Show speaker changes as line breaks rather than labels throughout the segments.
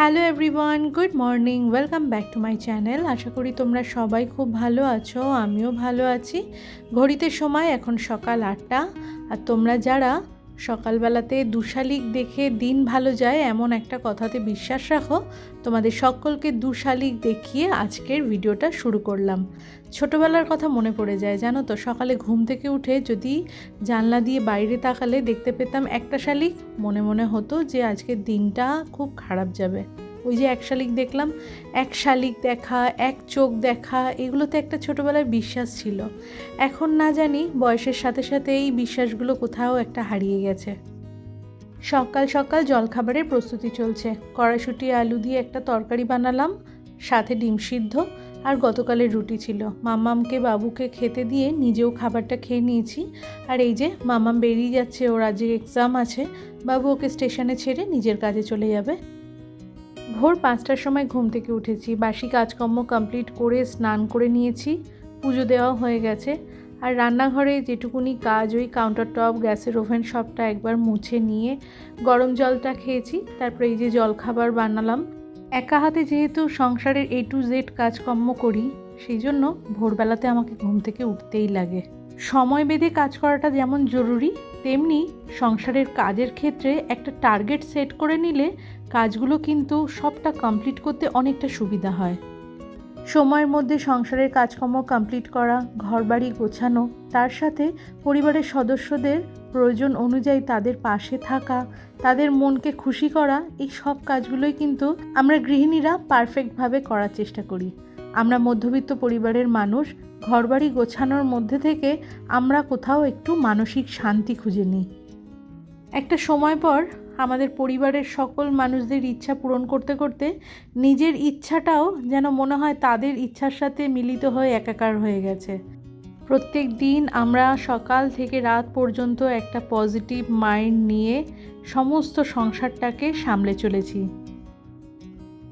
Hello everyone good morning welcome back to my channel আশা করি তোমরা সবাই খুব ভালো আছো, আমিও ভালো আছি। ঘড়িতে সময় এখন সকাল আটটা। আর তোমরা যারা সকালবেলাতে দুশালিক দেখে দিন ভালো যায় এমন একটা কথাতে বিশ্বাস রাখো। তোমাদের সকলকে দুশালিক দেখিয়ে আজকের ভিডিওটা শুরু করলাম। ছোটোবেলার কথা মনে পড়ে যায়, জানো তো? সকালে ঘুম থেকে উঠে যদি জানলা দিয়ে বাইরে তাকালে দেখতে পেতাম একটা শালিক। মনে মনে হতো যে আজকের দিনটা খুব খারাপ যাবে। ওই যে এক শালিক দেখলাম, এক শালিক দেখা, এক চোখ দেখা, এগুলোতে একটা ছোটোবেলার বিশ্বাস ছিল। এখন না জানি বয়সের সাথে সাথে এই বিশ্বাসগুলো কোথাও একটা হারিয়ে গেছে। সকাল সকাল জলখাবারের প্রস্তুতি চলছে। কড়াইশুটি, আলু দিয়ে একটা তরকারি বানালাম, সাথে ডিম সিদ্ধ আর গতকালের রুটি ছিল। মামামকে, বাবুকে খেতে দিয়ে নিজেও খাবারটা খেয়ে নিয়েছি। আর এই যে মাম্মাম বেরিয়ে যাচ্ছে, ওর আজকে এক্সাম আছে, বাবু ওকে স্টেশনে ছেড়ে নিজের কাজে চলে যাবে। ভোর পাঁচটার সময় ঘুম থেকে উঠেছি, বাসি কাজকর্ম কমপ্লিট করে স্নান করে নিয়েছি, পুজো দেওয়া হয়ে গেছে। আর রান্নাঘরে যেটুকুনি কাজ, ওই কাউন্টার টপ গ্যাসের ওভেন সবটা একবার মুছে নিয়ে গরম জলটা খেয়েছি, তারপরে এই যে জলখাবার বানালাম। একা হাতে যেহেতু সংসারের এ টু জেড কাজকর্ম করি সেই জন্য ভোরবেলাতে আমাকে ঘুম থেকে উঠতেই লাগে। সময় বেঁধে কাজ করাটা যেমন জরুরি তেমনি সংসারের কাজের ক্ষেত্রে একটা টার্গেট সেট করে নিলে কাজগুলো কিন্তু সবটা কমপ্লিট করতে অনেকটা সুবিধা হয়। সময়ের মধ্যে সংসারের কাজকর্ম কমপ্লিট করা, ঘরবাড়ি গোছানো, তার সাথে পরিবারের সদস্যদের প্রয়োজন অনুযায়ী তাদের পাশে থাকা, তাদের মনকে খুশি করা, এই সব কাজগুলোই কিন্তু আমরা গৃহিণীরা পারফেক্টভাবে করার চেষ্টা করি। আমরা মধ্যবিত্ত পরিবারের মানুষ, ঘরবাড়ি গোছানোর মধ্যে থেকে আমরা কোথাও একটু মানসিক শান্তি খুঁজে নিই। একটা সময় পর আমাদের পরিবারের সকল মানুষদের ইচ্ছা পূরণ করতে করতে নিজের ইচ্ছাটাও যেন মনে হয় তাদের ইচ্ছার সাথে মিলিত হয়ে একাকার হয়ে গেছে। প্রত্যেক দিন আমরা সকাল থেকে রাত পর্যন্ত একটা পজিটিভ মাইন্ড নিয়ে সমস্ত সংসারটাকে সামলে চলেছি।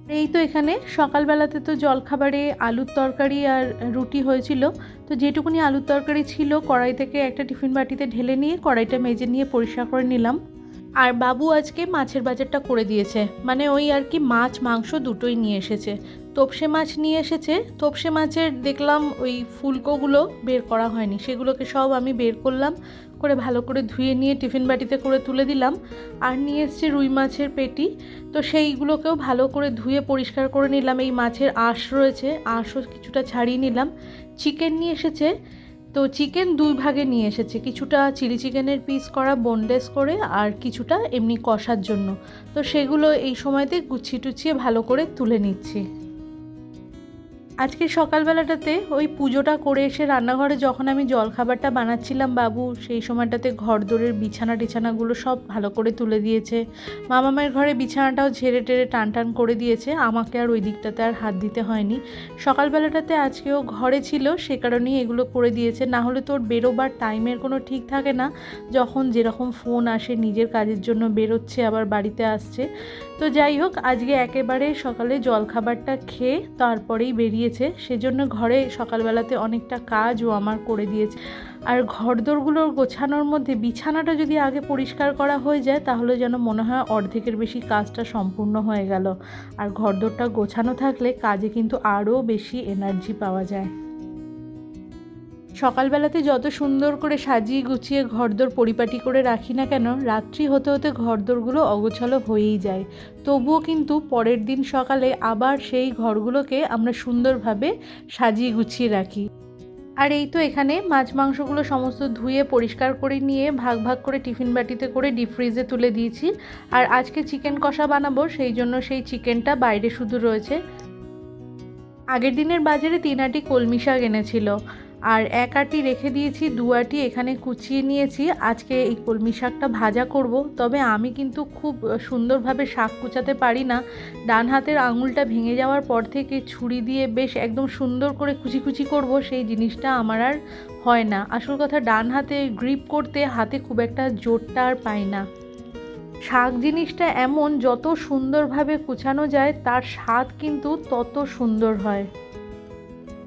এই তো এখানে সকালবেলাতে তো জলখাবারে আলুর তরকারি আর রুটি হয়েছিল। তো যেটুকুনি আলুর তরকারি ছিল, কড়াই থেকে একটা টিফিন বাটিতে ঢেলে নিয়ে কড়াইটা মেজে নিয়ে পরিষ্কার করে নিলাম। আর বাবু আজকে মাছের বাজারটা করে দিয়েছে। মানে ওই আর কি মাছ, মাংস দুটোই নিয়ে এসেছে। তোপসে মাছ নিয়ে এসেছে। তোপসে মাছের দেখলাম ওই ফুলকোগুলো বের করা হয়নি। সেগুলোকে সব আমি বের করলাম। করে ভালো করে ধুয়ে নিয়ে টিফিন বাটিতে করে তুলে দিলাম। আর নিয়ে এসছে রুই মাছের পেটি। তো সেইগুলোকেও ভালো করে ধুয়ে পরিষ্কার করে নিলাম। এই মাছের আঁশ রয়েছে, আঁশও কিছুটা ছাড়িয়ে নিলাম। চিকেন নিয়ে এসেছে। তো চিকেন দুই ভাগে নিয়ে এসেছে। কিছুটা চিলি চিকেনের পিস করা বোনলেস করে আর কিছুটা এমনি কষার জন্য। তো সেগুলো এই সময়তে গুছিয়ে টুছিয়ে ভালো করে তুলে নিচ্ছি। আজকে সকালবেলাটাতে ওই পুজোটা করে এসে রান্নাঘরে যখন আমি জলখাবারটা বানাচ্ছিলাম বাবু, সেই সময়টাতে ঘর দোরের বিছানা টিছানাগুলো সব ভালো করে তুলে দিয়েছে। মামামের ঘরে বিছানাটাও ঝেড়ে টেরে টান টান করে দিয়েছে। আমাকে আর ওই দিকটাতে আর হাত দিতে হয়নি। সকালবেলাটাতে আজকেও ঘরে ছিল, সে কারণেই এগুলো করে দিয়েছে। না হলে তোর বেরোবার টাইমের কোনো ঠিক থাকে না। যখন যেরকম ফোন আসে, নিজের কাজের জন্য বেরোচ্ছে, আবার বাড়িতে আসছে। তো যাই হোক, আজকে একেবারে সকালে জলখাবারটা খেয়ে তারপরেই বেরিয়েছে সেজন্য ঘরে সকালবেলাতে অনেকটা কাজও আমার করে দিয়েছে। আর ঘরদোরগুলো গোছানোর মধ্যে বিছানাটা যদি আগে পরিষ্কার করা হয়ে যায়, তাহলে যেন মনে হয় অর্ধেকের বেশি কাজটা সম্পূর্ণ হয়ে গেল। আর ঘরদোরটা গোছানো থাকলে কাজে কিন্তু আরও বেশি এনার্জি পাওয়া যায়। সকালবেলাতে যত সুন্দর করে সাজিয়ে গুছিয়ে ঘরদোর পরিপাটি করে রাখি না কেন, রাত্রি হতে হতে ঘরদোরগুলো অগোছালো হয়েই যায়। তবুও কিন্তু পরের দিন সকালে আবার সেই ঘরগুলোকে আমরা সুন্দরভাবে সাজিয়ে গুছিয়ে রাখি। আর এই তো এখানে মাছ মাংসগুলো সমস্ত ধুয়ে পরিষ্কার করে নিয়ে ভাগ ভাগ করে টিফিন বাটিতে করে ডিপ ফ্রিজে তুলে দিয়েছি। আর আজকে চিকেন কষা বানাবো, সেই জন্য সেই চিকেনটা বাইরে শুধু রয়েছে। আগের দিনের বাজারে তিন আটি কলমি শাক এনেছিল। আর এক আটি রেখে দিয়েছি, দু আটি এখানে কুচিয়ে নিয়েছি। আজকে এই কলমি শাকটা ভাজা করব, তবে আমি কিন্তু খুব সুন্দরভাবে শাক কুচাতে পারি না। ডান হাতের আঙুলটা ভেঙে যাওয়ার পর থেকে ছুরি দিয়ে বেশ একদম সুন্দর করে কুচি কুচি করব, সেই জিনিসটা আমার আর হয় না। আসল কথা, ডান হাতে গ্রিপ করতে হাতে খুব একটা জোরটা আর পাই না। শাক জিনিসটা এমন, যত সুন্দরভাবে কুচানো যায়, তার স্বাদ কিন্তু তত সুন্দর হয়।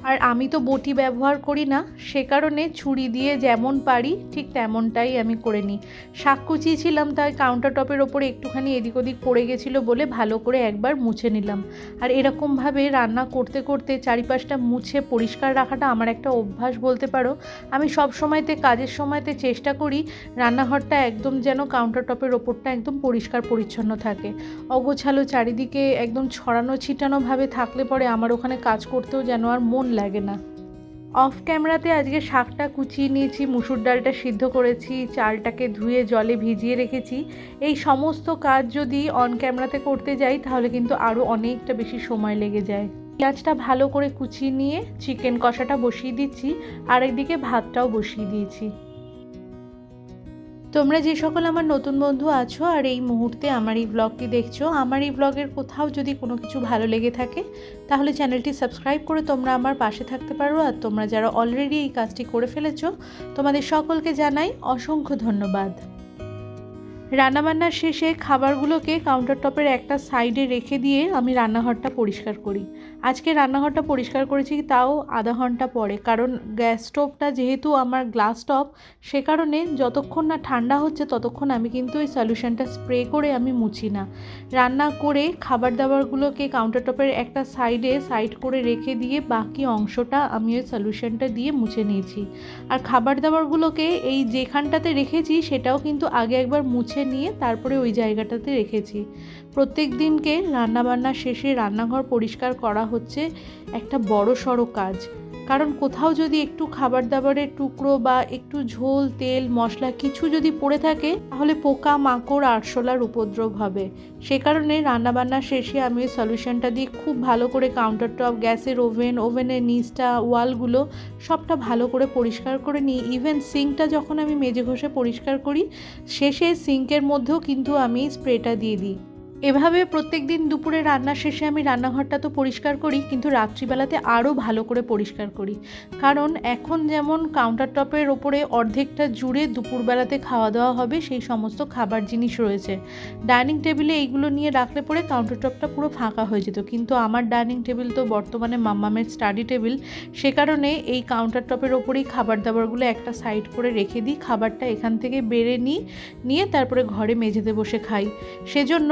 আর আমি তো বটি ব্যবহার করি না, সে কারণে ছুরি দিয়ে যেমন পারি, ঠিক তেমনটাই আমি করে নিই। শাক কুচিয়েছিলাম, তাই কাউন্টার টপের ওপরে একটুখানি এদিক ওদিক পড়ে গেছিল বলে ভালো করে একবার মুছে নিলাম। আর এরকমভাবে রান্না করতে করতে চারিপাশটা মুছে পরিষ্কার রাখাটা আমার একটা অভ্যাস বলতে পারো। আমি সব সময়তে, কাজের সময়তে চেষ্টা করি, রান্নাঘরটা একদম যেন কাউন্টার টপের ওপরটা একদম পরিষ্কার পরিচ্ছন্ন থাকে। অগোছালো চারিদিকে একদম ছড়ানো ছিটানোভাবে থাকলে পরে আমার ওখানে কাজ করতেও যেন আর মন লাগে না। অফ ক্যামেরাতে আজকে শাকটা কুচিয়ে নিয়েছি, মুসুর ডালটা সিদ্ধ করেছি, চালটাকে ধুয়ে জলে ভিজিয়ে রেখেছি। এই সমস্ত কাজ যদি অন ক্যামেরাতে করতে যাই, তাহলে কিন্তু আরও অনেকটা বেশি সময় লেগে যায়। পেঁয়াজটা ভালো করে কুচিয়ে নিয়ে চিকেন কষাটা বসিয়ে দিচ্ছি, আর একদিকে ভাতটাও বসিয়ে দিয়েছি। তোমরা যে সকল আমার নতুন বন্ধু আছো আর এই মুহূর্তে আমার এই ব্লগটি দেখছ, আমার এই ব্লগের কোথাও যদি কোনো কিছু ভালো লেগে থাকে, তাহলে চ্যানেলটি সাবস্ক্রাইব করে তোমরা আমার পাশে থাকতে পারো আর তোমরা যারা অলরেডি এই কাজটি করে ফেলেছো, তোমাদের সকলকে জানাই অসংখ্য ধন্যবাদ। রান্নাবান্নার শেষে খাবারগুলোকে কাউন্টার টপের একটা সাইডে রেখে দিয়ে আমি রান্নাঘরটা পরিষ্কার করি। আজকে রান্নাঘরটা পরিষ্কার করেছি তাও আধা ঘণ্টা পরে, কারণ গ্যাস স্টোভটা যেহেতু আমার গ্লাস টপ, সে কারণে যতক্ষণ না ঠান্ডা হচ্ছে ততক্ষণ আমি কিন্তু ওই সলিউশনটা স্প্রে করে আমি মুছি না। রান্না করে খাবার দাবারগুলোকে কাউন্টার টপের একটা সাইডে সাইড করে রেখে দিয়ে বাকি অংশটা আমি ওই সলিউশনটা দিয়ে মুছে নিয়েছি। আর খাবার দাবারগুলোকে এই যেখানটাতে রেখেছি সেটাও কিন্তু আগে একবার মুছে নিয়ে তারপরে ওই জায়গাটাতে রেখেছি। প্রত্যেক দিনকে রান্নাবান্না শেষে রান্নাঘর পরিষ্কার করা হচ্ছে একটা বড় সড়ো কাজ। কারণ কোথাও যদি একটু খাবার দাবারের টুকরো বা একটু ঝোল, তেল, মশলা কিছু যদি পড়ে থাকে, তাহলে পোকা, মাকড়, আরশোলার উপদ্রব হবে। সে কারণে রান্নাবান্না শেষে আমি ওই সলিউশনটা দিয়ে খুব ভালো করে কাউন্টার টপ গ্যাসের ওভেন ওভেনের নিচটা, ওয়ালগুলো সবটা ভালো করে পরিষ্কার করে নিই ইভেন সিঙ্কটা যখন আমি মেজে ঘষে পরিষ্কার করি, শেষে সিঙ্কের মধ্যেও কিন্তু আমি স্প্রেটা দিয়ে দিই। এভাবে প্রত্যেক দিন দুপুরে রান্না শেষে আমি রান্নাঘরটা তো পরিষ্কার করি, কিন্তু রাত্রিবেলাতে আরও ভালো করে পরিষ্কার করি। কারণ এখন যেমন কাউন্টার টপের ওপরে অর্ধেকটা জুড়ে দুপুরবেলাতে খাওয়া দাওয়া হবে, সেই সমস্ত খাবার জিনিস রয়েছে। ডাইনিং টেবিলে এইগুলো নিয়ে রাখলে পরে কাউন্টার টপটা পুরো ফাঁকা হয়ে যেত। কিন্তু আমার ডাইনিং টেবিল তো বর্তমানে মাম্মামের স্টাডি টেবিল সে কারণে এই কাউন্টার টপের ওপরেই খাবার দাবারগুলো একটা সাইড করে রেখে দিই, খাবারটা এখান থেকে বেড়ে নিই, নিয়ে তারপরে ঘরে মেঝেতে বসে খাই। সেজন্য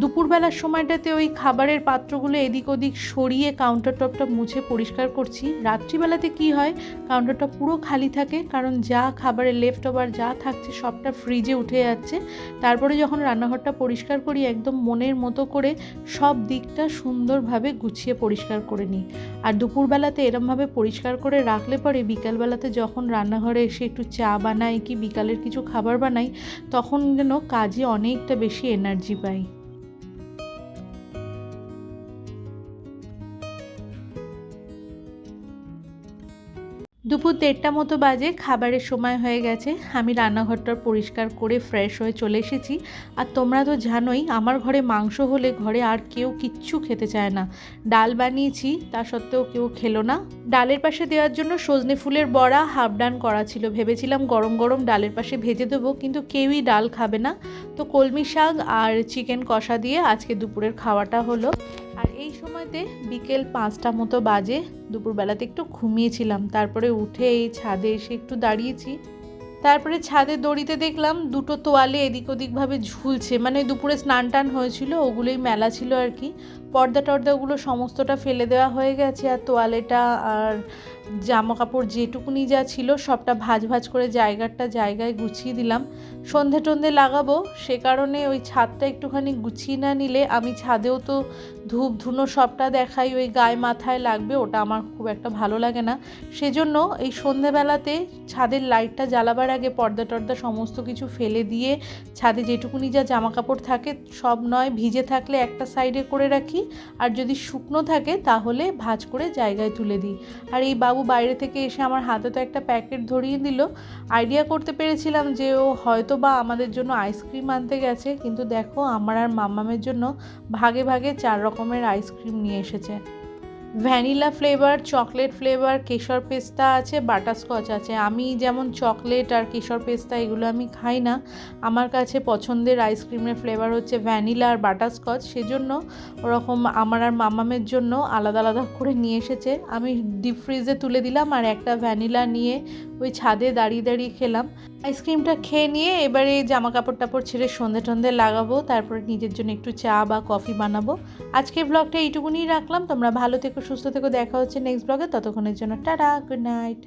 দুপুরবেলার সময়টাতে ওই খাবারের পাত্রগুলো এদিক ওদিক সরিয়ে কাউন্টার টপটা মুছে পরিষ্কার করছি। রাত্রিবেলাতে কি হয় কাউন্টার টপ পুরো খালি থাকে, কারণ যা খাবারের লেফট ওভার যা থাকছে সবটা ফ্রিজে উঠে যাচ্ছে। তারপরে যখন রান্নাঘরটা পরিষ্কার করি, একদম মনের মতো করে সব দিকটা সুন্দরভাবে গুছিয়ে পরিষ্কার করে নিই। আর দুপুরবেলাতে এরমভাবে পরিষ্কার করে রাখলে পরে বিকালবেলাতে যখন রান্নাঘরে এসে একটু চা বানাই কি বিকালের কিছু খাবার বানাই, তখন যেন কাজে অনেকটা বেশি এনার্জি পাই। দুপুর দেড়টা মতো বাজে, খাবারের সময় হয়ে গেছে। আমি রান্নাঘরটা পরিষ্কার করে ফ্রেশ হয়ে চলে এসেছি। আর তোমরা তো জানোই, আমার ঘরে মাংস হলে ঘরে আর কেউ কিচ্ছু খেতে চায় না। ডাল বানিয়েছি, তা সত্ত্বেও কেউ খেলো না। ডালের পাশে দেওয়ার জন্য সজনে ফুলের বড়া হাফ ডান করা ছিল। ভেবেছিলাম গরম গরম ডালের পাশে ভেজে দেবো, কিন্তু কেউই ডাল খাবে না। তো কলমি শাক আর চিকেন কষা দিয়ে আজকে দুপুরের খাওয়াটা হলো। এই সময়তে বিকেল পাঁচটা মতো বাজে, দুপুরবেলাতে একটু ঘুমিয়েছিলাম। তারপরে উঠে এই ছাদে এসে একটু দাঁড়িয়েছি। তারপরে ছাদে দড়িতে দেখলাম দুটো তোয়ালে এদিক ওদিকভাবে ঝুলছে। মানে দুপুরে স্নান টান হয়েছিল, ওগুলোই মেলা ছিল আর কি। পর্দা টর্দাগুলো সমস্তটা ফেলে দেওয়া হয়ে গেছে আর তোয়ালেটা আর জামা কাপড় যেটুকুনি যা ছিল সবটা ভাজ ভাজ করে জায়গাটা জায়গায় গুছিয়ে দিলাম। সন্ধে টন্ধে লাগাবো, সে কারণে ওই ছাদটা একটুখানি গুছিয়ে না নিলে আমি ছাদেও তো ধূপ ধুনো সবটা দেখাই, ওই গায়ে মাথায় লাগবে, ওটা আমার খুব একটা ভালো লাগে না। সেজন্য এই সন্ধেবেলাতে ছাদের লাইটটা জ্বালাবার আগে পর্দা টর্দা সমস্ত কিছু ফেলে দিয়ে ছাদে যেটুকুনি যা জামা কাপড় থাকে সব নয়, ভিজে থাকলে একটা সাইডে করে রাখি আর যদি শুকনো থাকে তাহলে ভাজ করে জায়গায় তুলে দিই। আর এই বাবু বাইরে থেকে এসে আমার হাতে তো একটা প্যাকেট ধরিয়ে দিল। আইডিয়া করতে পেরেছিলাম যে ও হয়তো বা আমাদের জন্য আইসক্রিম আনতে গেছে। কিন্তু দেখো, আমার আর মাম্মামের জন্য ভাগে ভাগে চার রকমের আইসক্রিম নিয়ে এসেছে। ভ্যানিলা ফ্লেভার, চকলেট ফ্লেভার, কেশর পেস্তা আছে, বাটারস্কচ আছে। আমি যেমন চকলেট আর কেশর পেস্তা এগুলো আমি খাই না। আমার কাছে পছন্দের আইসক্রিমের ফ্লেভার হচ্ছে ভ্যানিলা আর বাটারস্কচ। সেজন্য ওরকম আমার আর মামামের জন্য আলাদা আলাদা করে নিয়ে এসেছে। আমি ডিপ ফ্রিজে তুলে দিলাম আর একটা ভ্যানিলা নিয়ে ওই ছাদে দাঁড়িয়ে দাঁড়িয়ে খেলাম। আইসক্রিমটা খেয়ে নিয়ে এবারে জামা কাপড় টাপড় ছেড়ে সন্ধে টন্ধে লাগাবো। তারপরে নিজের জন্য একটু চা বা কফি বানাবো। আজকের ব্লগটা এইটুকুনি রাখলাম। তোমরা ভালো থেকো সুস্থ থেকো দেখা হচ্ছে নেক্সট ব্লগে ততক্ষণের জন্য টাটা গুড নাইট